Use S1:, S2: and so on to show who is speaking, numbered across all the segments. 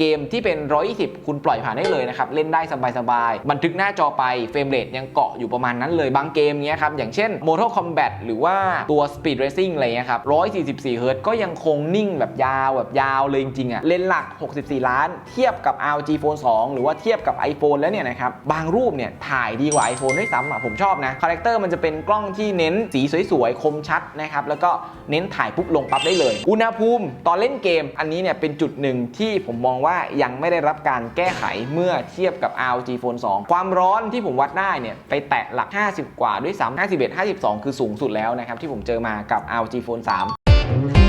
S1: เกมที่เป็น 120 คุณปล่อยผ่านได้เลยนะครับ เล่นได้สบายๆ บันทึกหน้าจอไปเฟรมเรทยังเกาะอยู่ประมาณนั้นเลย บางเกมเนี้ยครับ อย่างเช่น Mortal Kombat หรือว่าตัว Speed Racing อะไรเงี้ยครับ 144เฮิร์ตก็ยังคงนิ่งแบบยาวแบบยาวเลยจริงๆอะเลนหลัก 64 ล้าน เทียบกับ RG Phone 2 หรือว่าเทียบกับ iPhone แล้วเนี่ยนะครับ บางรูปเนี่ยถ่ายดีกว่า iPhone ด้วยซ้ำอะผมชอบนะคาแรคเตอร์มันจะเป็นกล้องที่เน้นสีสวยๆคมชัดนะครับแล้วก็เน้นถ่ายปุ๊บลงปั๊บได้เลย อุณหภูมิตอนเล่นเกมอันนี้เนี่ยเป็นจุดหนึ่งที่ผมมองว่ายังไม่ได้รับการแก้ไขเมื่อเทียบกับ ROG Phone 2 ความร้อนที่ผมวัดได้เนี่ยไปแตะหลัก 50 กว่าด้วยซ้ำ51 52 คือสูงสุดแล้วนะครับที่ผมเจอมากับ ROG Phone 3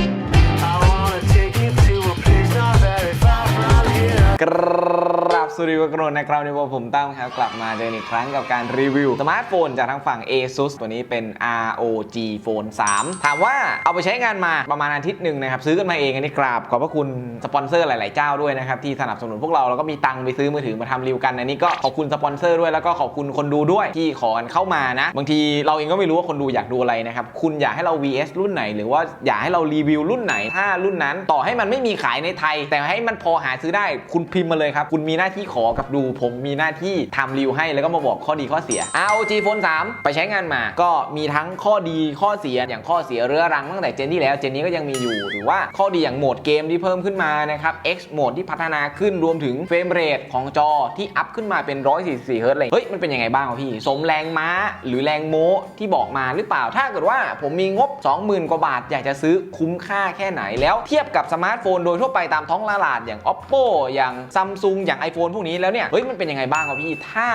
S1: สวัสดีวันกรนในครับในวันผมตั้มครับ กลับมาเจออีกครั้งกับการรีวิว สมาร์ทโฟนจากทางฝั่ง ASUS ตัวนี้เป็น ROG Phone 3 ถามว่าเอาไปใช้งานมาประมาณอาทิตย์หนึ่งนะครับ ซื้อกันมาเองอันนี้กราบ ขอบพระคุณสปอนเซอร์หลาย ๆ เจ้าด้วยนะครับ ที่สนับสนุนพวกเรา แล้วก็มีตังค์ไปซื้อมือถือมาทำรีวิวกัน อันนี้ก็ขอบคุณสปอนเซอร์ด้วยแล้วก็ขอบคุณคนดูด้วยที่ขอนเข้ามานะบางทีเราเองก็ไม่รู้ว่าคนดูอยากดูอะไรนะครับคุณอยากให้เรา VS รุ่นไหน หรือว่าอยากให้เรารีวิวรุ่นไหนถ้ารุ่นนั้น ต่อให้มันไม่มีขายในไทย แต่ให้มันพอหาซื้อได้คุณพิมพ์มาเลยครับคุณมีหน้าที่ขอกับดูผมมีหน้าที่ทำรีวิวให้แล้วก็มาบอกข้อดีข้อเสีย ROG Phone 3 ไปใช้งานมา ก็มีทั้งข้อดีข้อเสียอย่างข้อเสียเรื้อรังตั้งแต่เจนที่แล้วเจนนี้ก็ยังมีอยู่ หรือว่าข้อดีอย่างโหมดเกมที่เพิ่มขึ้นมานะครับ X โหมดที่พัฒนาขึ้นรวมถึงเฟรมเรทของจอที่อัพขึ้นมาเป็น 144เฮิร์ตเลยเฮ้ยมันเป็นยังไงบ้างวะพี่ สมแรงม้าหรือแรงโม้ที่บอกมาหรือเปล่า ถ้าเกิดว่าผมมีงบ 20,000 กว่าบาท อยากจะซื้อคุ้มค่าแค่ไหนแล้วเทียบกับสมาร์ทโฟนโดยทั่วไปตามท้องตลาดอย่าง Oppo อย่าง Samsung อย่าง iPhone พวกนี้แล้วเนี่ยเฮ้ยมันเป็นยังไงบ้างวะพี่ถ้า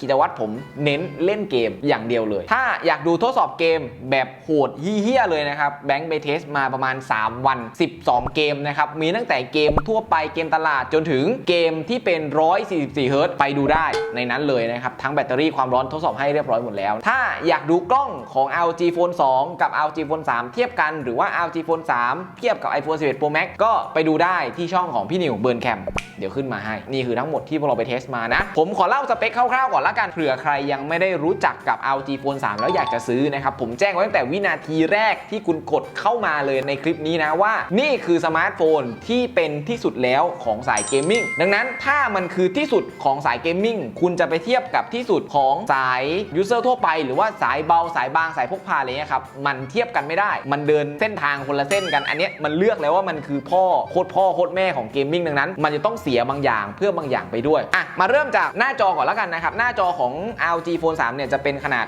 S1: กิจวัตรผมเน้นเล่นเกมอย่างเดียวเลย ถ้าอยากดูทดสอบเกมแบบโหดเฮี้ยเลยนะครับแบงค์ไปเทสมาประมาณ 3 วัน 12 เกมนะครับมีตั้งแต่เกมทั่วไปเกมตลาดจนถึงเกมที่เป็น 144 เฮิร์ตไปดูได้ในนั้นเลยนะครับ ทั้งแบตเตอรี่ความร้อนทดสอบให้เรียบร้อยหมดแล้ว ถ้าอยากดูกล้องของ LG Phone 2 กับ LG Phone 3 เทียบกันหรือว่า LG Phone 3 เทียบกับ iPhone 11 Pro Max ก็ไปดูได้ที่ช่องของพี่นิวเบิร์นแคมเดี๋ยวขึ้นมาให้ นี่คือทั้งหมดที่พวกเราไปเทสมานะ ผมขอเล่าสเปคคร่าวๆก่อนละกันเผื่อใครยังไม่ได้รู้จักกับ LG Phone 3 แล้วอยากจะซื้อนะครับ ผมแจ้งไว้ตั้งแต่วินาทีแรกที่คุณกดเข้ามาเลยในคลิปนี้นะว่า นี่คือสมาร์ทโฟนที่เป็นที่สุดแล้วของสายเกมมิ่งดังนั้นถ้ามันคือที่สุดของสายเกมมิ่งคุณจะไปเทียบกับที่สุดของสายยูเซอร์ทั่วไป หรือว่าสายเบาสายบางสายพกพาอะไรเงี้ยครับมันเทียบกันไม่ได้ มันเดินเส้นทางคนละเส้นกันอันเนี้ยมันเลือกแล้วว่ามันคือพ่อโคตรพ่อโคตรแม่ของเกมมิ่งดังนั้น มันจะต้องเสียบางอย่างเพื่อบางอย่างไปด้วยอะมาเริ่มจากหน้าจอก่อนแล้วกันนะครับ หน้าจอของ LG Phone 3 เนี่ยจะเป็นขนาด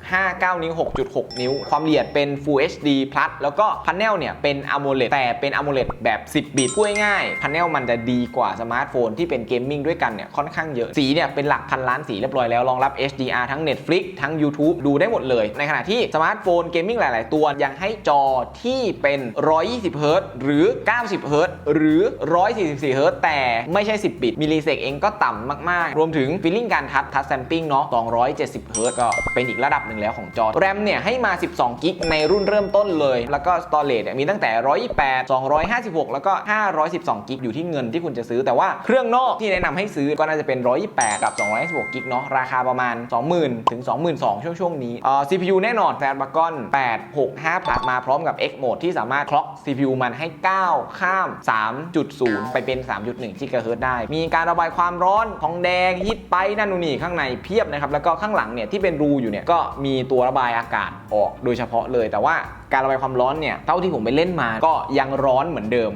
S1: 6.59 นิ้ว 6.6 นิ้ว ความละเอียดเป็น Full HD Plus แล้วก็พันเนลเนี่ยเป็น AMOLED แต่เป็น AMOLED แบบ 10 บิตพูดง่ายๆพันเนลมันจะดีกว่าสมาร์ทโฟนที่เป็นเกมมิ่งด้วยกันเนี่ยค่อนข้างเยอะ สีเนี่ยเป็นหลักพันล้านสีเรียบร้อยแล้วรองรับ HDR ทั้ง Netflix ทั้ง YouTube ดูได้หมดเลย ในขณะที่สมาร์ทโฟนเกมมิ่งหลาย ๆ ตัวยังให้จอที่เป็น 120เฮิรตหรือ 90เฮิรตหรือ 144เฮิรตแต่ไม่ใช่ 10 บิตมิลลิเซกเองก็ต่ำมากๆ รวมถึงฟีลลิ่งการทัชทัชแซมปิ้งเนาะ270เฮิร์ตซ์ก็เป็นอีกระดับหนึ่งแล้วของจอแรมเนี่ยให้มา 12กิกในรุ่นเริ่มต้นเลย แล้วก็สตอเรจเนี่ยมีตั้งแต่ 128 256 แล้วก็ 512กิกอยู่ที่เงินที่คุณจะซื้อแต่ว่าเครื่องนอกที่แนะนำให้ซื้อก็น่าจะเป็น 128 กับ 256กิกเนาะราคาประมาณ 20,000 ถึง 22,000ช่วงช่วงนี้เอ่อ CPU แน่นอน Snapdragon 865 Plus มาพร้อมกับ X Mode ที่สามารถคล็อก CPU มันให้ก้าวข้าม 3.0 ไปเป็น 3.1 GHz ได้ มีการระบายความร้อนทองแดงฮิตไปนั่นนู่นนี่ข้างในเพียบนะครับแล้วก็ข้างหลังเนี่ยที่เป็นรูอยู่เนี่ยก็มีตัวระบายอากาศออกโดยเฉพาะเลยแต่ว่า การระบายความร้อนเนี่ยเท่าที่ผมไปเล่นมาก็ยังร้อนเหมือนเดิม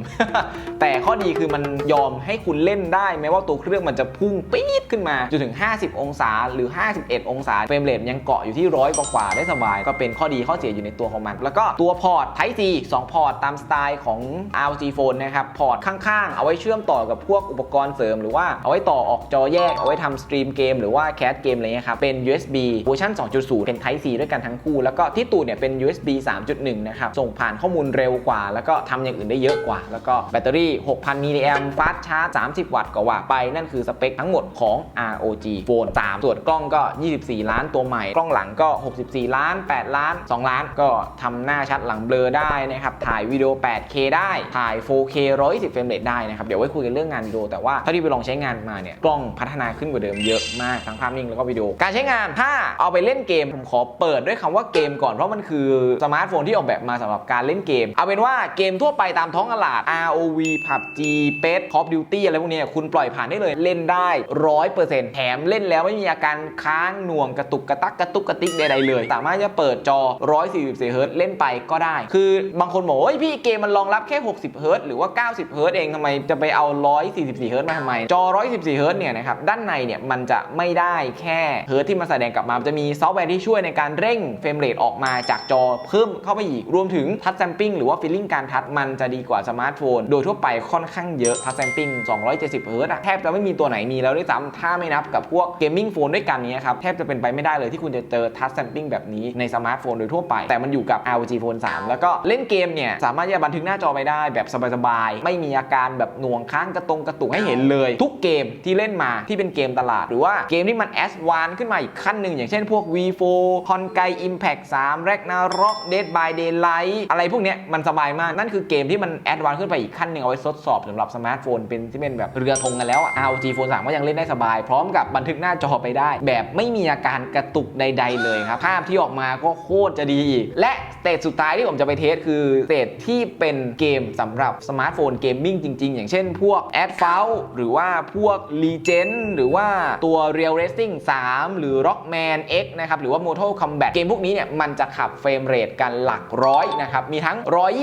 S1: แต่ข้อดีคือมันยอมให้คุณเล่นได้แม้ว่าตัวเครื่องมันจะพุ่งปี๊ดขึ้นมาจนถึง 50 องศาหรือ 51 องศาเฟรมเรทยังเกาะอยู่ที่ร้อยกว่าได้สบาย ก็เป็นข้อดีข้อเสียอยู่ในตัวของมัน แล้วก็ตัวพอร์ต Type C 2 พอร์ตตามสไตล์ของ ROG Phone นะครับพอร์ตข้างๆ เอาไว้เชื่อมต่อกับพวกอุปกรณ์เสริม หรือว่าเอาไว้ต่อออกจอแยกเอาไว้ทำสตรีมเกมหรือว่าแคสเกมอะไรเงี้ยครับเป็น USB เวอร์ชัน2.0 เป็น Type C ด้วยกันทั้งคู่แล้วก็ที่ตูดเนี่ยเป็น USB 3.1นะครับ ส่งผ่านข้อมูลเร็วกว่า แล้วก็ทำอย่างอื่นได้เยอะกว่า แล้วก็แบตเตอรี่ 6,000 มิลลิแอมฟาสชาร์จ 30 วัตต์กว่าไป นั่นคือสเปคทั้งหมดของ ROG Phone 3ส่วนกล้องก็ 24 ล้านตัวใหม่ กล้องหลังก็ 64 ล้าน 8 ล้าน 2 ล้าน ก็ทำหน้าชัดหลังเบลอได้นะครับ ถ่ายวิดีโอ 8K ได้ ถ่าย 4K 120เฟรมเรทได้นะครับ เดี๋ยวไว้คุยกันเรื่องงานวิดีโอ แต่ว่าเท่าที่ไปลองใช้งานมาเนี่ย กล้องพัฒนาขึ้นกว่าเดิมเยอะมาก ทั้งภาพนิ่งแล้วก็วิดีโอ การใช้งาน ถ้าเอาไปเล่นเกม ผมขอเปิดด้วยคำว่าเกมก่อน เพราะมันคือสมาร์ทโฟนที่ที่ออกแบบมาสำหรับการเล่นเกม เอาเป็นว่าเกมทั่วไปตามท้องตลาด ROV PUBG PES Call of Duty อะไรพวกนี้คุณปล่อยผ่านได้เลยเล่นได้ร้อยเปอร์เซ็นต์แถมเล่นแล้วไม่มีอาการค้างหน่วงกระตุกกระตักกระตุกกระติกใดๆเลย สามารถจะเปิดจอ 144เฮิร์ตเล่นไปก็ได้ คือบางคนบอกว่าเฮ้ยพี่เกมมันรองรับแค่ 60เฮิร์ตหรือว่า 90เฮิร์ตเองทำไมจะไปเอา 144เฮิร์ตมาทำไม จอ 144เฮิร์ตเนี่ยนะครับด้านในเนี่ยมันจะไม่ได้แค่เฮิร์ตที่มันแสดงกลับมาจะมีซอฟต์แวร์ที่ช่วยในการเร่งเฟรมเรทออกมาจากจอเพิ่มเข้าไปอีก รวมถึงทัชแซมปิ้งหรือว่าฟีลลิ่งการทัชมันจะดีกว่าสมาร์ทโฟน โดยทั่วไปค่อนข้างเยอะทัชแซมปิ้ง270เฮิร์ตอะแทบจะไม่มีตัวไหนมีแล้วด้วยซ้ำถ้าไม่นับกับพวกเกมมิ่งโฟนด้วยกันนี้ครับแทบจะเป็นไปไม่ได้เลยที่คุณจะเจอทัชแซมปิ้งแบบนี้ในสมาร์ทโฟนโดยทั่วไป แต่มันอยู่กับ ROG Phone 3 แล้วก็เล่นเกมเนี่ยสามารถที่จะบันทึกหน้าจอไปได้แบบสบายๆไม่มีอาการแบบหน่วงค้างกระตรงกระตุกให้เห็นเลย ทุกเกมที่เล่นมาที่เป็นเกมตลาด หรือว่าเกมที่มันแอสวานขึ้นมาอีกขั้นหนึ่งอย่างเช่นพวก V4 c o n g a i Impact 3 Ragnarok Dead by Daylight อะไรพวกเนี้ยมันสบายมาก นั่นคือเกมที่มันแอดวานซ์ขึ้นไปอีกขั้นหนึ่งเอาไว้ทดสอบสำหรับสมาร์ทโฟนเป็นที่เป็นแบบเรือธงกันแล้วอะ ROG Phone 3 ก็ยังเล่นได้สบาย พร้อมกับบันทึกหน้าจอไปได้ แบบไม่มีอาการกระตุกใด ๆ เลยครับ ภาพที่ออกมาก็โคตรจะดีอีก และสเตจสุดท้ายที่ผมจะไปเทสคือสเตจที่เป็นเกมสำหรับสมาร์ทโฟนเกมมิ่งจริง ๆ อย่างเช่น พวก a d f a u l หรือว่าพวก Legend หรือว่าตัว Real Racing 3 หรือ Rockman X นะครับหรือว่า Mortal Kombat เกมพวกนี้เนี่ยมันจะขับเฟรมเรทกันหลักร้อยนะครับมีทั้ง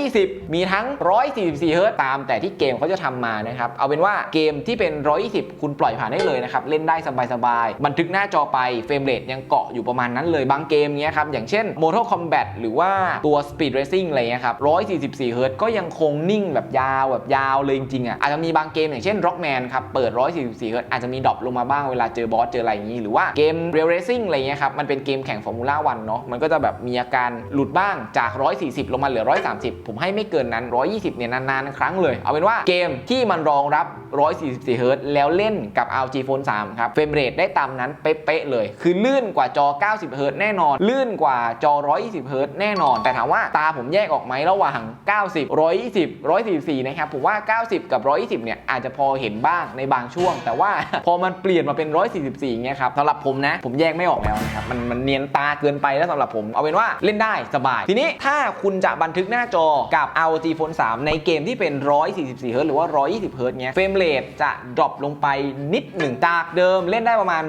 S1: 120 มีทั้ง 144เฮิร์ตตามแต่ที่เกมเขาจะทำมานะครับเอาเป็นว่าเกมที่เป็น 120 คุณปล่อยผ่านได้เลยนะครับเล่นได้สบายๆบันทึกหน้าจอไปเฟรมเรทยังเกาะอยู่ประมาณนั้นเลยบางเกมเนี้ยครับอย่างเช่น Mortal Kombat หรือว่าตัว Speed Racing อะไรเงี้ยครับ144เฮิร์ตก็ยังคงนิ่งแบบยาวแบบยาวเลยจริงๆอะอาจจะมีบางเกมอย่างเช่น Rockman ครับเปิด 144เฮิร์ตอาจจะมีดรอปลงมาบ้างเวลาเจอบอสเจออะไรอย่างนี้ หรือว่าเกม Real Racing อะไรเงี้ยครับมันเป็นเกมแข่งฟอร์มูล่าวันเนาะมันก็จะแบบมีอาการหลุดบ้างจาก140 ลงมาเหลือ 130 ผมให้ไม่เกินนั้น 120 เนี่ยนานๆครั้งเลย เอาเป็นว่าเกมที่มันรองรับ 144เฮิร์ตแล้วเล่นกับ RG Phone 3 ครับ เฟรมเรทได้ตามนั้นเป๊ะๆเลย คือลื่นกว่าจอ 90เฮิร์ตแน่นอน ลื่นกว่าจอ 120เฮิร์ตแน่นอน แต่ถามว่าตาผมแยกออกไหมระหว่าง 90 120 144 นะครับ ผมว่า 90 กับ 120 เนี่ยอาจจะพอเห็นบ้างในบางช่วง แต่ว่าพอมันเปลี่ยนมาเป็น 144เงี้ยครับสำหรับผมนะ ผมแยกไม่ออกแล้วนะครับ มันมันเนียนตาเกินไปแล้วสำหรับผม เอาเป็นว่าเล่นได้สบาย ทีนี้ถ้าคุณจะบันทึกหน้าจอกับ ROG Phone 3 ในเกมที่เป็น 144เฮิร์ตหรือว่า 120เฮิร์ตเงี้ยเฟรมเรทจะดรอปลงไปนิดหนึ่งจากเดิมเล่นได้ประมาณ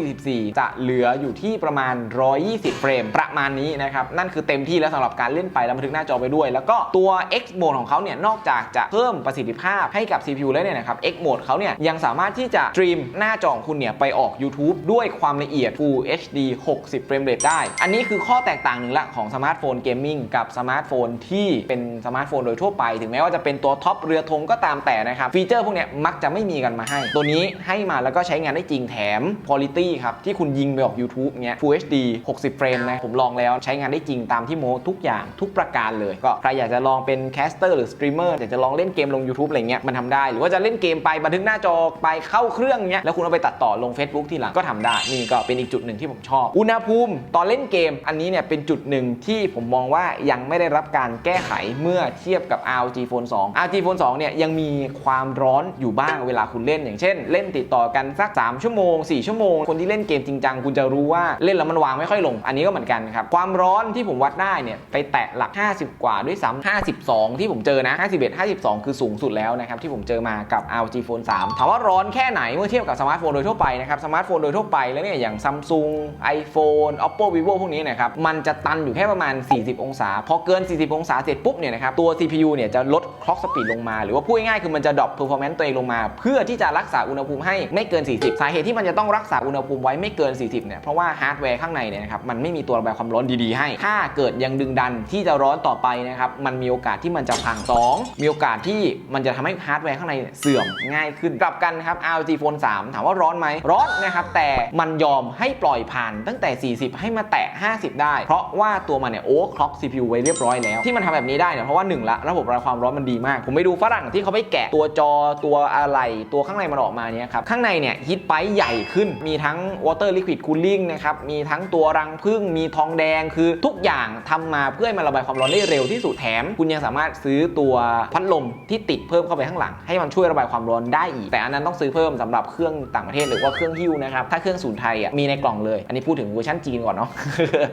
S1: 144 จะเหลืออยู่ที่ประมาณ 120 เฟรมประมาณนี้นะครับ นั่นคือเต็มที่แล้วสำหรับการเล่นไปแล้วบันทึกหน้าจอไปด้วย แล้วก็ตัว X Mode ของเขาเนี่ยนอกจากจะเพิ่มประสิทธิภาพให้กับ CPU แล้วเนี่ยนะครับ X Mode เขาเนี่ยยังสามารถที่จะสตรีมหน้าจอของคุณเนี่ยไปออก YouTube ด้วยความละเอียด Full HD 60 เฟรมเรทได้ อันนี้คือข้อแตกต่างหนึ่งละของสมาร์ทโฟนเกมมิ่งกับสมาร์ทโฟนที่เป็นสมาร์ทโฟนโดยทั่วไป ถึงแม้ว่าจะเป็นตัวท็อปเรือธงก็ตามแต่นะครับ ฟีเจอร์พวกนี้มักจะไม่มีกันมาให้ ตัวนี้ให้มาแล้วก็ใช้งานได้จริงแถม Quality ครับ ที่คุณยิงไปออก YouTube เนี้ย Full HD 60 เฟรมนะผมลองแล้วใช้งานได้จริงตามที่โมทุกอย่างทุกประการเลย ก็ใครอยากจะลองเป็นแคสเตอร์หรือสตรีมเมอร์อยากจะลองเล่นเกมลง YouTube อะไรเงี้ยมันทำได้ หรือว่าจะเล่นเกมไปบันทึกหน้าจอไปเข้าเครื่องเงี้ยแล้วคุณเอาไปตัดต่อลง Facebook ทีหลังก็ทำได้นี่ก็เป็นอีกจุดหนึ่งที่ผมชอบ อุณหภูมิตอนเล่นเกมอันนี้เนี่ยเป็นจุดหนึ่งที่ผมมองว่ายังไม่ได้รับการแก้ไขเมื่อเทียบกับ ROG Phone 2 ROG Phone 2 เนี่ยยังมีความร้อนอยู่บ้างเวลาคุณเล่น อย่างเช่น เล่นติดต่อกันสัก 3 ชั่วโมง 4 ชั่วโมง คนที่เล่นเกมจริงจังคุณจะรู้ว่าเล่นแล้วมันวางไม่ค่อยลง อันนี้ก็เหมือนกันครับ ความร้อนที่ผมวัดได้เนี่ยไปแตะหลัก 50 กว่าด้วยซ้ำ52 ที่ผมเจอนะ 51 52 คือสูงสุดแล้วนะครับที่ผมเจอมากับ ROG Phone 3 ถามว่าร้อนแค่ไหนเมื่อเทียบกับสมาร์ทโฟนโดยทั่วไปนะครับสมาร์ทโฟนโดยทั่วไปแล้วเนี่ยอย่าง Samsung iPhone Oppo Vivo พวกนี้นะครับมันจะตันอยู่แค่ประมาณ 40องศา พอเกิน 40 องศาเสร็จปุ๊บเนี่ยนะครับตัว CPU เนี่ยจะลด clock speed ลงมา หรือว่าพูดง่ายๆคือมันจะดรอป performance ตัวเองลงมา เพื่อที่จะรักษาอุณหภูมิให้ไม่เกิน 40 สาเหตุที่มันจะต้องรักษาอุณหภูมิไว้ไม่เกิน 40 เนี่ยเพราะว่าฮาร์ดแวร์ข้างในเนี่ยนะครับมันไม่มีตัวระบายความร้อนดีๆให้ ถ้าเกิดยังดึงดันที่จะร้อนต่อไปนะครับมันมีโอกาสที่มันจะพัง2มีโอกาสที่มันจะทำให้ฮาร์ดแวร์ข้างในเสื่อมง่ายขึ้นกลับกันครับ ROG Phone 3 ถามว่าร้อนไหมร้อนนะครับแต่มันยอมให้ปล่อยผ่านตั้งแต่ 40 ให้มาแตะ 50 ได้ เพราะว่าตัวมันเนี่ยโอเวอร์คล็อก CPU ไว้เรียบร้อยแล้ว ที่มันทำแบบนี้ได้เนี่ยเพราะว่าหนึ่งละระบบระบายความร้อนมันดีมาก ผมไปดูฝรั่งที่เขาไปแกะตัวจอตัวอะไร ตัวข้างในมันออกมาเนี่ยครับข้างในเนี่ยฮีทไปใหญ่ขึ้นมีทั้ง water liquid cooling นะครับมีทั้งตัวรังผึ้งมีทองแดงคือทุกอย่างทำมาเพื่อให้มันระบายความร้อนได้เร็วที่สุดแถม คุณยังสามารถซื้อตัวพัดลมที่ติดเพิ่มเข้าไปข้างหลัง ให้มันช่วยระบายความร้อนได้อีก แต่อันนั้นต้องซื้อเพิ่มสำหรับเครื่องต่างประเทศหรือว่าเครื่องฮิ้วนะครับถ้าเครื่องศูนย์ไทยอะมีในกล่องเลย อันนี้พูดถึงเวอร์ชันจีนก่อนเนาะ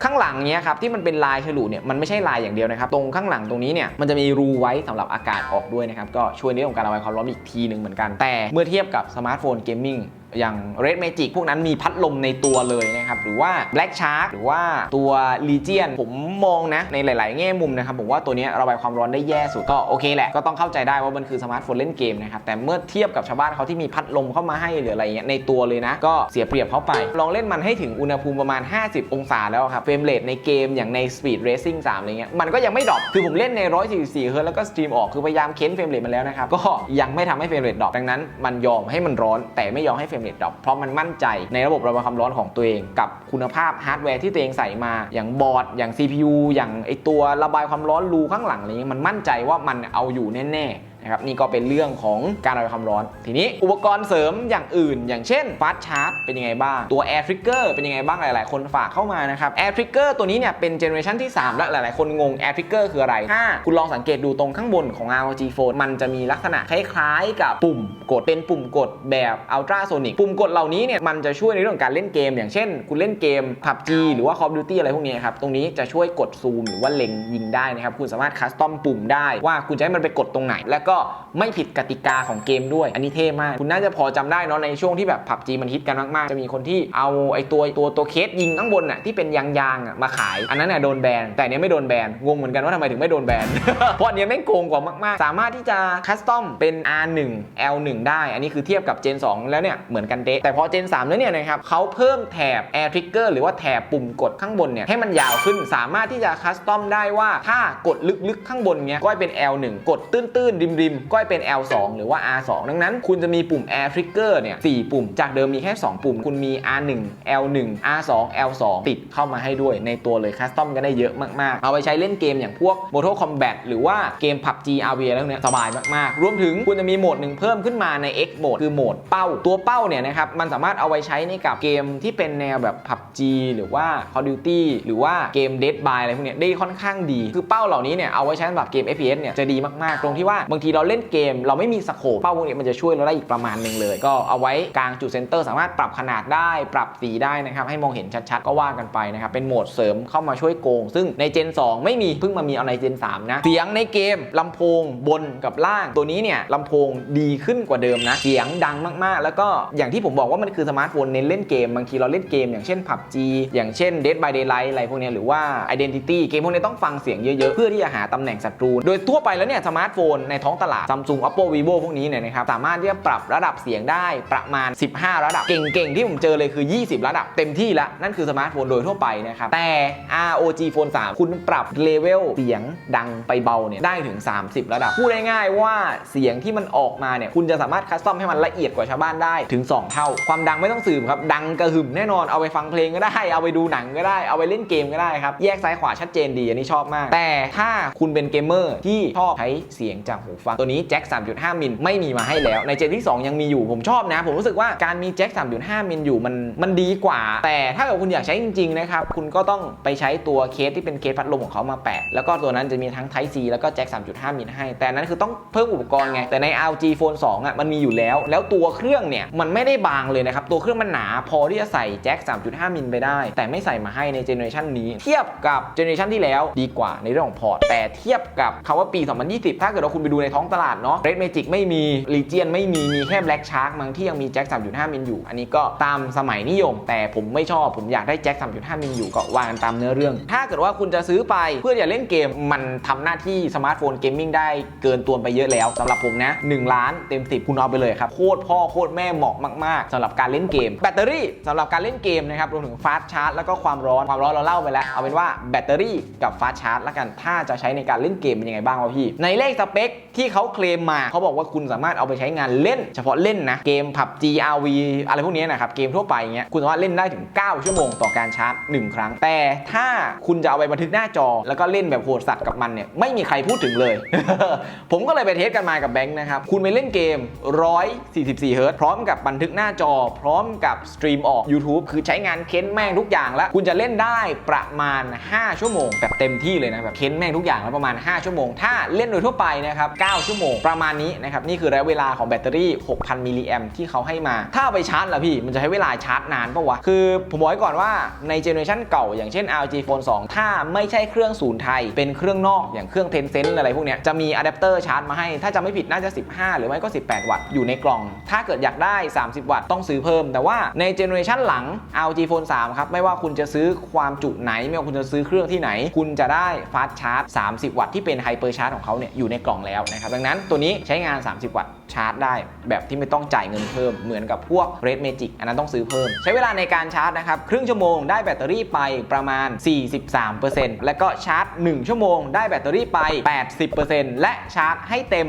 S1: ข้างหลังเนี้ยครับที่มันเป็นลายฉลุเนี่ยมันไม่ใช่ลายอย่างเดียวนะครับ ตรงข้างหลังตรงนี้เนี่ยมันจะมีรูไว้สำหรับอากาศออกด้วยนะครับก็ช่วยในเรื่องของการระบายความร้อนอีกทีหนึ่งเหมือนกันแต่เมื่อเทียบกับสมาร์ทโฟนเกมมิ่ง อย่าง Red Magic พวกนั้นมีพัดลมในตัวเลยนะครับ หรือว่า Black Shark หรือว่าตัว Legion ผมมองนะ ในหลาย ๆ แง่มุมนะครับ ผมว่าตัวนี้ระบายความร้อนได้แย่สุด ก็โอเคแหละ ก็ต้องเข้าใจได้ว่ามันคือสมาร์ทโฟนเล่นเกมนะครับ แต่เมื่อเทียบกับชาวบ้านเขาที่มีพัดลมเข้ามาให้หรืออะไรเงี้ยในตัวเลยนะ ก็เสียเปรียบเขาไป ลองเล่นมันให้ถึงอุณหภูมิประมาณ 50 องศาแล้วครับเฟรมเรทในเกมอย่างใน Speed Racing 3อะไรเงี้ยมันก็ยังไม่ดรอปคือผมเล่นใน 144เฮิร์ตแล้วก็สตรีมออกคือพยายามเค้นเฟรมเรทมันแล้วนะครับก็ยังไม่ทำให้เฟรมเรทดรอปดังนั้นมันยอมให้มันร้อนแต่ไม่ยอมให้เฟรมเน็ตดรอปเพราะมันมั่นใจในระบบระบายความร้อนของตัวเอง กับคุณภาพฮาร์ดแวร์ที่ตัวเองใส่มา อย่างบอร์ด อย่าง CPU อย่างไอตัวระบายความร้อนรูข้างหลังอะไรเงี้ยมันมั่นใจว่ามันเอาอยู่แน่ๆ นะครับนี่ก็เป็นเรื่องของการระบายความร้อน ทีนี้อุปกรณ์เสริมอย่างอื่น อย่างเช่นฟาสชาร์จเป็นยังไงบ้างตัว Air Trigger เป็นยังไงบ้างหลาย ๆ คนฝากเข้ามานะครับ Air Trigger ตัวนี้เนี่ยเป็นเจเนอเรชันที่ 3 และหลาย ๆ คนงง Air Trigger คืออะไรถ้าคุณลองสังเกตดูตรงข้างบนของ ROG Phone มันจะมีลักษณะคล้ายๆ กับปุ่มกดเป็นปุ่มกดแบบ Ultrasonic ปุ่มกดเหล่านี้เนี่ยมันจะช่วยในเรื่องของการเล่นเกม อย่างเช่น คุณเล่นเกม PUBG หรือว่า Call of Duty อะไรพวกนี้ครับตรงนี้จะช่วยกดซูมหรือว่าเล็งยิงได้นะครับคุณสามารถคัสตอมปุ่มได้ว่าคุณจะให้มันไปกดตรงไหน แล้วก็ไม่ผิดกติกาของเกมด้วย อันนี้เท่มาก คุณน่าจะพอจำได้เนาะในช่วงที่แบบผับจีมันฮิตกันมากๆ จะมีคนที่เอาไอ้ตัวตัวตัวเคสยิงข้างบนน่ะที่เป็นยางๆอะมาขาย อันนั้นน่ะโดนแบน แต่อันเนี้ยไม่โดนแบน งงเหมือนกันว่าทำไมถึงไม่โดนแบน เพราะอันเนี้ยแม่งโกงกว่ามากๆ สามารถที่จะคัสตอมเป็น R1 L1 ได้ อันนี้คือเทียบกับ Gen 2 แล้วเนี่ยเหมือนกันเดะแต่พอ Gen 3แล้วเนี่ยนะครับเขาเพิ่มแถบ Air Trigger หรือว่าแถบปุ่มกดข้างบนเนี่ยให้มันยาวขึ้น สามารถที่จะคัสตอมได้ว่าถ้ากดลึกๆข้างบนเงี้ยก็เป็น L1 กดตื้นๆริมๆก็ให้เป็น L2 หรือว่า R2 ดังนั้น คุณจะมีปุ่ม Air Trigger เนี่ย4ปุ่ม จากเดิมมีแค่ 2 ปุ่ม คุณมี R1 L1 R2 L2 ติดเข้ามาให้ด้วยในตัวเลยคัสตอมกันได้เยอะมาก ๆ เอาไปใช้เล่นเกมอย่างพวก Mortal Kombat หรือว่าเกม PUBG RV แล้วเนี่ยสบายมาก ๆ รวมถึงคุณจะมีโหมดหนึ่งเพิ่มขึ้นมาใน X Mode คือโหมดเป้า ตัวเป้าเนี่ยนะครับมันสามารถเอาไว้ใช้ในกับเกมที่เป็นแนวแบบ PUBG หรือว่า Call of Duty หรือว่าเกม Dead by อะไรพวกเนี้ยได้ค่อนข้างดี คือเป้าเหล่านี้เนี่ยเอาไว้ใช้สำหรับเกม FPS เนี่ยจะดีมาก ๆ ตรงที่ว่าบางทีเราเล่นเกม เราไม่มีสโคปเป้าพวกนี้มันจะช่วยเราได้อีกประมาณหนึ่งเลย ก็เอาไว้กลางจุดเซนเตอร์สามารถปรับขนาดได้ปรับสีได้นะครับให้มองเห็นชัดๆก็ว่ากันไปนะครับเป็นโหมดเสริมเข้ามาช่วยโกง ซึ่งใน Gen 2ไม่มีเพิ่งมามีเอาใน Gen 3นะเสียงในเกมลำโพงบนกับล่างตัวนี้เนี่ยลำโพงดีขึ้นกว่าเดิมนะเสียงดังมากๆ แล้วก็อย่างที่ผมบอกว่ามันคือสมาร์ทโฟนเน้นเล่นเกมบางทีเราเล่นเกม อย่างเช่น PUBG อย่างเช่น Dead by Daylight อะไรพวกนี้หรือว่า Identity เกมพวกนี้ต้องฟังเสียงเยอะๆ เพื่อที่จะหาตำแหน่งศัตรู โดยทั่วไปแล้วเนี่ยสมาร์ทโฟนในท้องตลาด Samsung Oppo Vivo พวกนี้เนี่ยนะครับสามารถที่จะปรับระดับเสียงได้ประมาณ 15 ระดับ เก่งๆ ที่ผมเจอเลยคือ 20 ระดับเต็มที่ละ นั่นคือสมาร์ทโฟนโดยทั่วไปนะครับแต่ ROG Phone 3 คุณปรับเลเวลเสียงดังไปเบาเนี่ยได้ถึง 30 ระดับ พูดง่ายๆว่าเสียงที่มันออกมาเนี่ยคุณจะสามารถคัสตอมให้มันละเอียดกว่าชาวบ้านได้ถึง 2 เท่า ความดังไม่ต้องสืบครับดังกระหึ่มแน่นอนเอาไปฟังเพลงก็ได้ เอาไปดูหนังก็ได้เอาไปเล่นเกมก็ได้ครับแยกซ้ายขวาชัดเจนดีอันนี้ชอบมาก แต่ถ้าคุณเป็นเกมเมอร์ที่ชอบใช้เสียงจากหูฟังตัวนี้แจ็ค 3.5 มิลไม่มีมาให้แล้ว ในเจนที่ 2 ยังมีอยู่ผมชอบนะ ผมรู้สึกว่าการมีแจ็ค 3.5 มิลอยู่มันมันดีกว่า แต่ถ้าเกิดคุณอยากใช้จริงๆนะครับคุณก็ต้องไปใช้ตัวเคสที่เป็นเคสพัดลมของเขามาแปะแล้วก็ตัวนั้นจะมีทั้ง Type C แล้วก็แจ็ค 3.5 มิลให้ แต่นั้นคือต้องเพิ่มอุปกรณ์ไงแต่ใน LG Phone 2อะมันมีอยู่แล้ว แล้วตัวเครื่องเนี่ยมันไม่ได้บางเลยนะครับตัวเครื่องมันหนาพอที่จะใส่แจ็ค 3.5 มิลไปได้ แต่ไม่ใส่มาให้ในเจเนอเรชันนี้ เทียบกับเจเนอเรชันที่แล้วดีกว่าในเรื่องของพอร์ตแต่เทียบกับคำว่าปี 2020 ถ้าเกิดว่าคุณไปดูในท้องตลาดเนาะ Red Magic ไม่มี Legion ไม่มี มีแค่ Black Shark มั้งที่ยังมีแจ็ค3.5 มิลอยู่ อันนี้ก็ตามสมัยนิยม แต่ผมไม่ชอบ ผมอยากได้แจ็ค3.5 มิลอยู่ก็วากันตามเนื้อเรื่อง ถ้าเกิดว่าคุณจะซื้อไปเพื่อจะเล่นเกม มันทำหน้าที่สมาร์ทโฟนเกมมิ่งได้เกินตัวไปเยอะแล้วสำหรับผมนะ1ล้านเต็ม 10 คุณเอาไปเลยครับ โคตรพ่อโคตรแม่เหมาะมาก ๆสำหรับการเล่นเกม แบตเตอรี่สำหรับการเล่นเกมนะครับรวมถึงฟาสชาร์จแล้วก็ความร้อนความร้อนเราเล่าไปแล้วเอาเป็นว่าแบตเตอรี่กับฟาสชาร์จละกันถ้าจะใช้ในการเล่นเกมเป็นยังไงบ้างวะพี่ในเลขสเปคที่เขาเคลมมาเขาบอกว่าคุณสามารถเอาไปใช้งานเล่น เฉพาะเล่นนะเกม PUBG RV อะไรพวกนี้นะครับเกมทั่วไปเงี้ยคุณสามารถเล่นได้ถึง 9 ชั่วโมงต่อการชาร์จ 1 ครั้ง แต่ถ้าคุณจะเอาไปบันทึกหน้าจอ แล้วก็เล่นแบบโหดสัตว์กับมันเนี่ยไม่มีใครพูดถึงเลย ผมก็เลยไปเทสกันมากับแบงค์นะครับคุณไปเล่นเกม 144เฮิร์ตพร้อมกับบันทึกหน้าจอ พร้อมกับสตรีมออก YouTube คือใช้งานเค้นแม่งทุกอย่างแล้วคุณจะเล่นได้ประมาณ 5 ชั่วโมงแบบเต็มที่เลยนะแบบเค้นแม่งทุกอย่างแล้วประมาณ 5 ชั่วโมง ถ้าเล่นโดยทั่วไปนะครับ9 9 ชั่วโมง ประมาณนี้นะครับ นี่คือระยะเวลาของแบตเตอรี่ 6,000 มิลลิแอมที่เขาให้มา ถ้าเอาไปชาร์จล่ะพี่ มันจะใช้เวลาชาร์จนานปะวะ คือผมบอกไว้ก่อนว่าในเจเนอเรชันเก่าอย่างเช่น LG Phone 2 ถ้าไม่ใช่เครื่องศูนย์ไทย เป็นเครื่องนอกอย่างเครื่อง Tencent อะไรพวกเนี้ย จะมีอะแดปเตอร์ชาร์จมาให้ ถ้าจะไม่ผิดน่าจะ 15 หรือไม่ก็ 18 วัตต์อยู่ในกล่อง ถ้าเกิดอยากได้ 30 วัตต์ต้องซื้อเพิ่ม แต่ว่าในเจเนอเรชันหลัง LG Phone 3 ครับไม่ว่าคุณจะซื้อความจุไหน ไม่ว่าคุณจะซื้อเครื่องที่ไหน คุณจะได้ฟาสชาร์จ 30 วัตต์ที่เป็นไฮเปอร์ชาร์จของเขาเนี่ยอยู่ในกล่องแล้วนะครับดังนั้นตัวนี้ใช้งาน 30 วัตต์ชาร์จได้ แบบที่ไม่ต้องจ่ายเงินเพิ่มเหมือนกับพวก Red Magic อันนั้นต้องซื้อเพิ่ม ใช้เวลาในการชาร์จนะครับครึ่งชั่วโมงได้แบตเตอรี่ไปประมาณ 43%และก็ชาร์จ 1 ชั่วโมง ได้แบตเตอรี่ไป 80%และชาร์จให้เต็ม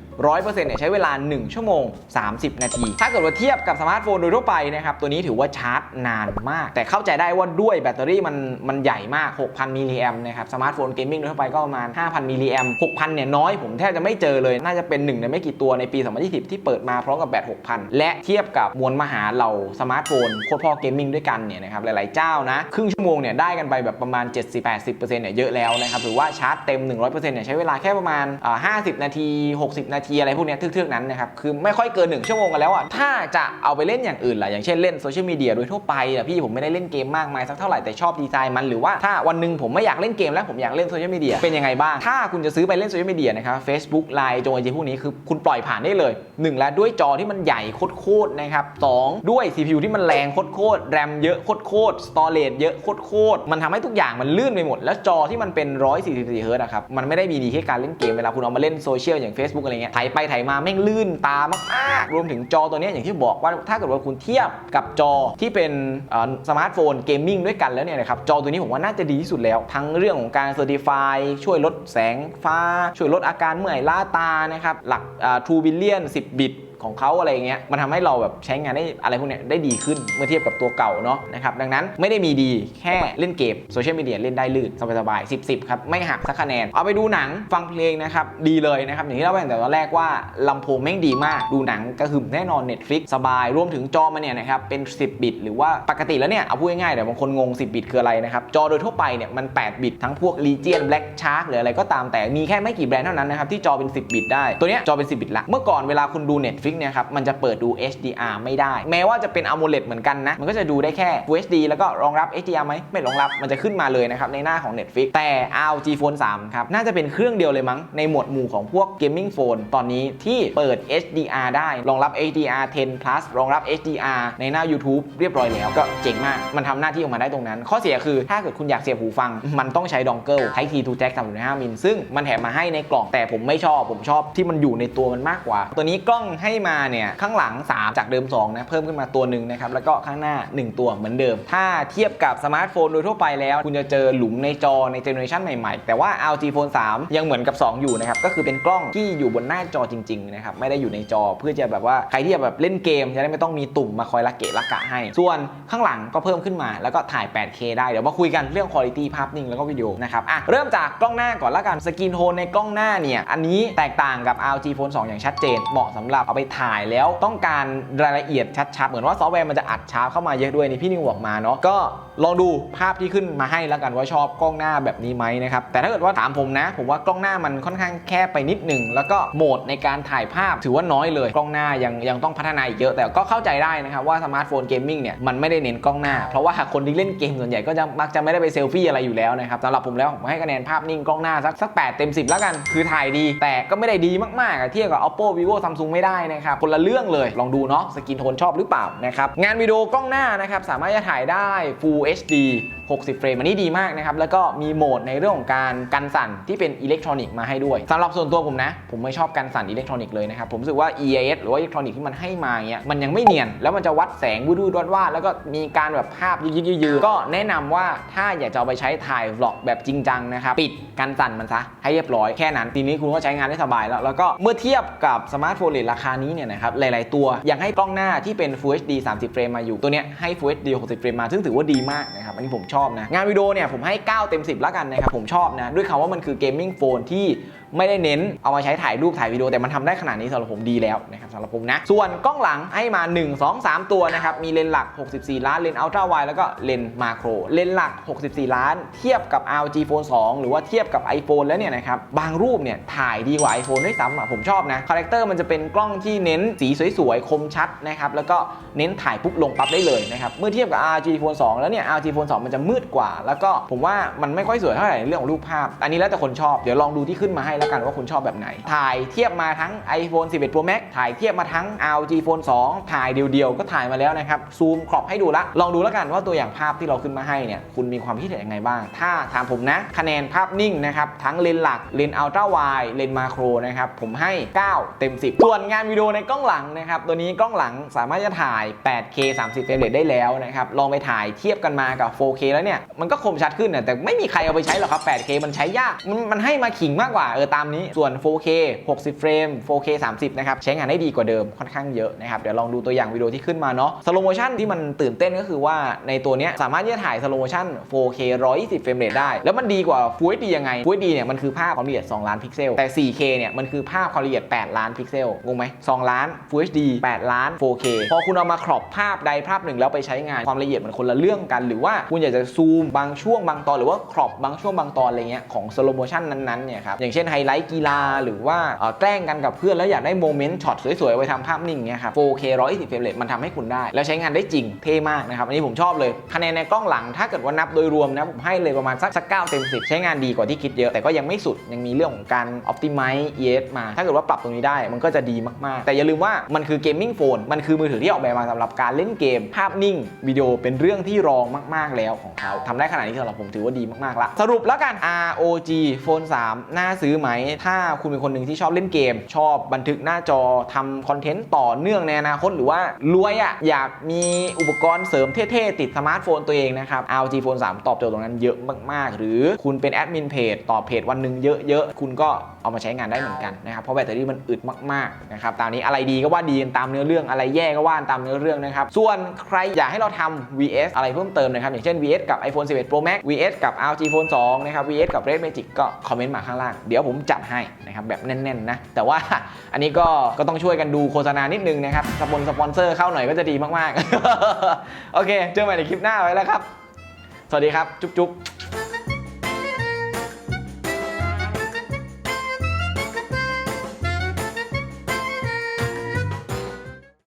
S1: 100%เนี่ยใช้เวลา 1 ชั่วโมง 30 นาที ถ้าเกิดว่าเทียบกับสมาร์ทโฟนโดยทั่วไปนะครับตัวนี้ถือว่าชาร์จนานมาก แต่เข้าใจได้ว่าด้วยแบตเตอรี่มันมันใหญ่มาก 6,000 มิลลิแอมนะครับสมาร์ทโฟนเกมมิ่งโดยทั่วไปก็ประมาณ 5,000 มิลลิแอม6,000 เนี่ยน้อยผมแทบจะไม่เจอเลย น่าจะเป็นหนึ่งในไม่กี่ตัวในปี 2020 ที่เปิดมาพร้อมกับแบต6,000 และเทียบกับมวลมหาเหล่าสมาร์ทโฟนโคตรพ่อเกมมิ่งด้วยกันเนี่ยนะครับหลายๆเจ้านะ ครึ่งชั่วโมงเนี่ยได้กันไปแบบประมาณ 70-80%เนี่ยเยอะแล้วนะครับหรือว่าชาร์จเต็ม 100%เนี่ยใช้เวลาแค่ประมาณ 50 นาที 60 นาทีอะไรพวกนี้เทือกๆนั้นนะครับคือไม่ค่อยเกิน 1 ชั่วโมงกันแล้วอะถ้าจะเอาไปเล่นอย่างอื่นล่ะอย่างเช่นเล่นโซเชียลมีเดียโดยทั่วไปอะพี่ผมไม่ได้เล่นเกมมากมายสักเท่าไหร่แต่ชอบดีไซน์มันหรือว่าถ้าวันนึงผมไม่อยากเล่นเกมแล้วผมอยากเล่นโซเชียลมีเดียเป็นยังไงบ้างถ้าคุณจะซื้อไปเล่นโซเชียลมีเดียนะครับ f a c e Facebook Line โจไอจีพวกนี้คือคุณปล่อยผ่านได้เลย 1 แล้วด้วยจอที่มันใหญ่โคตรๆนะครับสองด้วย CPU ที่มันแรงโคตรๆแรมเยอะโคตรๆสตอเรจเยอะโคตรๆมันทำให้ทุกอย่างมันลื่นไปหมด แล้วจอที่มันเป็น 144เฮิร์ตซ์อะครับมันไม่ได้มีดีแค่การเล่นเกมเวลาคุณเอามาเล่นโซเชียลอย่าง Facebook อะไรเงี้ยถ่ายไปถ่ายมาแม่งลื่นตามากๆรวมถึงจอตัวนี้อย่างที่บอกว่าถ้าเกิดว่าคุณเทียบกับจอที่เป็นสมาร์ทโฟนเกมมิ่งด้วยกันแล้วเนี่ยนะครับจอตัวนี้ผมว่าน่าจะดีที่สุดแล้ว ทั้งเรื่องของการเซอร์ติฟายช่วยลดแสงฟ้า ช่วยลดอาการเมื่อยล้าตานะครับหลักอ่า True Billion 10 บิต ของเขาอะไรเงี้ยมันทำให้เราแบบใช้งานได้อะไรพวกเนี้ยได้ดีขึ้นเมื่อเทียบกับตัวเก่าเนาะนะครับดังนั้นไม่ได้มีดีแค่เล่นเกมโซเชียลมีเดียเล่นได้ลื่นสบายๆ10 10ครับไม่หักสักคะแนน เอาไปดูหนังฟังเพลงนะครับดีเลยนะครับอย่างที่เราไปตั้งแต่ตอนแรกว่าลำโพงแม่งดีมากดูหนังก็คือแน่นอน Netflix สบายรวมถึงจอมันเนี่ยนะครับเป็น 10 บิต หรือว่าปกติแล้วเนี่ยเอาพูดง่ายๆเดี๋ยวบางคนงง 10 บิตคืออะไรนะครับจอโดยทั่วไปเนี่ยมัน 8 บิต ทั้งพวก Legion Black Shark หรืออะไรก็ตามแต่มีแค่ไม่กี่แบรนด์เท่านั้นนะครับที่จอเป็น 10 บิตได้ตัวเนี้ยจอเป็น 10 บิตละเมื่อก่อนเวลาคุณดู Netflix เนี่ยครับมันจะเปิดดู HDR ไม่ได้ แม้ว่าจะเป็น AMOLED เหมือนกันนะ มันก็จะดูได้แค่ Full HD แล้วก็รองรับ HDR ไหมไม่รองรับมันจะขึ้นมาเลยนะครับในหน้าของ Netflix แต่ ROG Phone 3 ครับ น่าจะเป็นเครื่องเดียวเลยมั้ง ในหมวดหมู่ของพวก Gaming Phone ตอนนี้ที่เปิด HDR ได้รองรับ HDR 10 plus รองรับ HDR ในหน้า YouTube เรียบร้อยแล้วก็เจ๋งมาก มันทำหน้าที่ออกมาได้ตรงนั้น ข้อเสียคือถ้าเกิดคุณอยากเสียบหูฟัง มันต้องใช้ดองเกิล Type T to Jack 3.5มิลซึ่งมันแถมมาให้ในกล่องแต่ผมไม่ชอบผมชอบที่มันอยู่ในตัวมันมากกว่า ตัวนี้กล้องให้มาเนี่ยข้างหลัง 3 จากเดิม2นะเพิ่มขึ้นมาตัวหนึ่งนะครับแล้วก็ข้างหน้า 1 ตัวเหมือนเดิม ถ้าเทียบกับสมาร์ทโฟนโดยทั่วไปแล้ว คุณจะเจอหลุมในจอในเจเนอเรชันใหม่ๆ แต่ว่า LG Phone 3 ยังเหมือนกับ 2 อยู่นะครับก็คือเป็นกล้องที่อยู่บนหน้าจอจริงๆนะครับไม่ได้อยู่ในจอเพื่อจะแบบว่าใครที่จะแบบเล่นเกมจะได้ไม่ต้องมีตุ่มมาคอยละเกะละกะให้ ส่วนข้างหลังก็เพิ่มขึ้นมาแล้วก็ถ่าย 8K ได้เดี๋ยวมาคุยกันเรื่องคุณภาพภาพนิ่งแล้วก็วิดีโอนะครับอะเริ่มจากกล้องหน้าก่อนละกันสกรีนโทนในกล้องหน้าเนี่ยอันนี้แตกต่างกับ LG Phone 2 อย่างชัดเจนเหมาะสำหรับเอาไปถ่ายแล้วต้องการรายละเอียดชัดๆ เหมือนว่าซอฟต์แวร์มันจะอัดช้าเข้ามาเยอะด้วยนี่พี่นิวบอกมาเนาะก็ลองดูภาพที่ขึ้นมาให้แล้วกันว่าชอบกล้องหน้าแบบนี้ไหมนะครับแต่ถ้าเกิดว่าถามผมนะ ผมว่ากล้องหน้ามันค่อนข้างแคบไปนิดหนึ่งแล้วก็โหมดในการถ่ายภาพถือว่าน้อยเลยกล้องหน้ายังยังต้องพัฒนาอีกเยอะ แต่ก็เข้าใจได้นะครับว่าสมาร์ทโฟนเกมมิ่งเนี่ยมันไม่ได้เน้นกล้องหน้า เพราะว่าคนที่เล่นเกมส่วนใหญ่ก็จะมักจะไม่ได้ไปเซลฟี่อะไรอยู่แล้วนะครับสำหรับผมแล้วผมให้คะแนนภาพนิ่งกล้องหน้าสักสัก8เต็ม 10 แล้วกัน คือถ่ายดี แต่ก็ไม่ได้ดีมากๆเทียบกับ oppo vivo samsung ไม่ได้นะครับคนละเรื่องเลยลองดูเนาะสกินโทนชอบหรือเปล่านะครับงานวิดีโอกล้องหน้านะครับสามารถจะถ่ายได้ full HD 60 เฟรมอันนี้ดีมากนะครับ แล้วก็มีโหมดในเรื่องของการกันสั่นที่เป็นอิเล็กทรอนิกส์มาให้ด้วยสำหรับส่วนตัวผมนะ ผมไม่ชอบกันสั่นอิเล็กทรอนิกส์เลยนะครับ ผมรู้สึกว่า EIS หรือว่าอิเล็กทรอนิกส์ที่มันให้มาเงี้ยมันยังไม่เนียน แล้วมันจะวัดแสงวูดวดวาดแล้วก็มีการแบบภาพยืดยืดก็แนะนำว่าถ้าอยากจะเอาไปใช้ถ่าย vlog แบบจริงจังนะครับปิดกันสั่นมันซะให้เรียบร้อยแค่นั้นทีนี้คุณก็ใช้งานได้สบายแล้วแล้วก็เมื่อเทียบกับสมาร์ทโฟนเลราคานี้เนี่ยนะครับหลาย ๆ ตัวยังให้กล้องหน้าที่เป็น Full HD 30 เฟรมมาอยู่ตัวเนี้ยให้ Full HD 60 เฟรมมา ซึ่งถือว่าดีมากนะครับอันนี้ผมชอบนะงานวิดีโอเนี่ยผมให้ 9 เต็ม 10 แล้วกันนะครับผมชอบนะด้วยคำว่ามันคือเกมมิ่งโฟนที่ ไม่ได้เน้นเอามาใช้ถ่ายรูปถ่ายวิดีโอแต่มันทำได้ขนาดนี้สำหรับผมดีแล้วนะครับสำหรับผมนะ ส่วนกล้องหลังให้มา 1 2 3 ตัวนะครับ มีเลนส์หลัก 64 ล้านเลนส์อัลตร้าไวแล้วก็เลนส์มาโคร เลนส์หลัก 64 ล้าน เทียบกับ RG Phone 2 หรือว่าเทียบกับ iPhone แล้วเนี่ยนะครับบางรูปเนี่ยถ่ายดีกว่า iPhone ด้วยซ้ำอะผมชอบนะคาแรคเตอร์มันจะเป็นกล้องที่เน้นสีสวยๆคมชัดนะครับแล้วก็เน้นถ่ายปุ๊บลงปั๊บได้เลยนะครับเมื่อเทียบกับ RG Phone 2 แล้วเนี่ย RG Phone 2 มันจะมืดกว่า แล้วก็ผมว่ามันไม่ค่อยสวยเท่าไหร่ในเรื่องของรูปภาพ อันนี้แล้วแต่คนชอบเดี๋ยวลองดูที่ขึ้นมาให้แล้วกันว่าคุณชอบแบบไหน ถ่ายเทียบมาทั้ง iPhone 11 Pro Max ถ่ายเทียบมาทั้ง ROG Phone 2 ถ่ายเดียวๆ ก็ถ่ายมาแล้วนะครับ ซูมครอปให้ดูละ ลองดูแล้วกันว่าตัวอย่างภาพที่เราขึ้นมาให้เนี่ย คุณมีความคิดเห็นยังไงบ้าง ถ้าถามผมนะคะแนนภาพนิ่งนะครับ ทั้งเลนส์หลัก เลนส์อัลตร้าไวเลนส์มาโครนะครับ ผมให้ 9 เต็ม 10 ส่วนงานวิดีโอในกล้องหลังนะครับ ตัวนี้กล้องหลังสามารถจะถ่าย 8K 30เฟรมเรทได้แล้วนะครับ ลองไปถ่ายเทียบกันมากับ 4K แล้วเนี่ย มันก็คมชัดขึ้นนะแต่ไม่มีใครเอาไปใช้หรอกครับ 8K มันใช้ยาก มันมันให้มาขิงมากกว่าเออตามนี้ ส่วน 4K 60 เฟรม 4K 30 นะครับ ใช้งานได้ดีกว่าเดิมค่อนข้างเยอะนะครับ เดี๋ยวลองดูตัวอย่างวิดีโอที่ขึ้นมาเนาะ สโลโมชันที่มันตื่นเต้นก็คือว่าในตัวเนี้ยสามารถที่จะถ่ายสโลโมชัน 4K 120 เฟรมเรทได้ แล้วมันดีกว่า Full HD ยังไง Full HD เนี่ยมันคือภาพความละเอียด 2 ล้านพิกเซล แต่ 4K เนี่ยมันคือภาพความละเอียด 8 ล้านพิกเซล งงไหม 2 ล้าน Full HD 8 ล้าน 4K พอคุณเอามาครอบภาพใดภาพหนึ่งแล้วไปใช้งานความละเอียดมันคนละเรื่องกัน หรือว่าคุณอยากจะซูมบางช่วงบางตอนหรือว่าครอบบางช่วงบางตอนอะไรเงี้ยของสโลโมชันนั้นๆเนี่ยครับอย่างเช่นไฮไลท์กีฬาหรือว่าแกล้งกันกับเพื่อนแล้วอยากได้โมเมนต์ช็อตสวยๆไว้ทำภาพนิ่งเนี่ยครับ 4K 120เฟรมเรทมันทำให้คุณได้ แล้วใช้งานได้จริงเท่มากนะครับ อันนี้ผมชอบเลยคะแนนในกล้องหลังถ้าเกิดว่านับโดยรวมนะผมให้เลยประมาณสักสักเก้าเต็มสิบใช้งานดีกว่าที่คิดเยอะแต่ก็ยังไม่สุดยังมีเรื่องของการ optimize ES มา ถ้าเกิดว่าปรับตรงนี้ได้มันก็จะดีมากๆ แต่อย่าลืมว่ามันคือเกมมิ่งโฟนมันคือมือถือที่ออกแบบมาสำหรับการเล่นเกม ภาพนิ่งวิดีโอเป็นเรื่องที่รองมาก ๆแล้วของเขาทำได้ขนาดนี้สำหรับผมถือว่าดีมากๆละสรุปแล้วกัน ROG Phone 3น่าซื้อไหมถ้าคุณเป็นคนหนึ่งที่ชอบเล่นเกม ชอบบันทึกหน้าจอทำคอนเทนต์ต่อเนื่องในอนาคตหรือว่ารวยอะ่ะอยากมีอุปกรณ์เสริมเท่ๆ ติดสมาร์ทโฟนตัวเองนะครับ LG Phone 3 ตอบโจทย์ตรงนั้นเยอะมากๆ หรือคุณเป็นแอดมินเพจตอบเพจวันหนึ่งเยอะๆ คุณก็เอามาใช้งานได้เหมือนกันนะครับเพราะแบตเตอรี่มันอึดมากๆนะครับตามนี้อะไรดีก็ว่าดีกันตามเนื้อเรื่องอะไรแย่ก็ว่าตามเนื้อเรื่องนะครับส่วนใครอยากให้เราทำ VS อะไรเพิ่มเติมนะครับอย่างเช่น VS กับ iPhone 11 Pro Max VS กับ RG Phone 2นะครับ VS กับ Red Magic ก็คอมเมนต์มาข้างล่างเดี๋ยวผมจัดให้นะครับแบบแน่นๆนะแต่ว่าอันนี้ก็ก็ต้องช่วยกันดูโฆษณานิดนึงนะครับสปอนสปอนเซอร์เข้าหน่อยก็จะดีมากๆโอเค เจอกันใหม่ในคลิปหน้าไว้แล้วครับ สวัสดีครับ จุ๊บๆ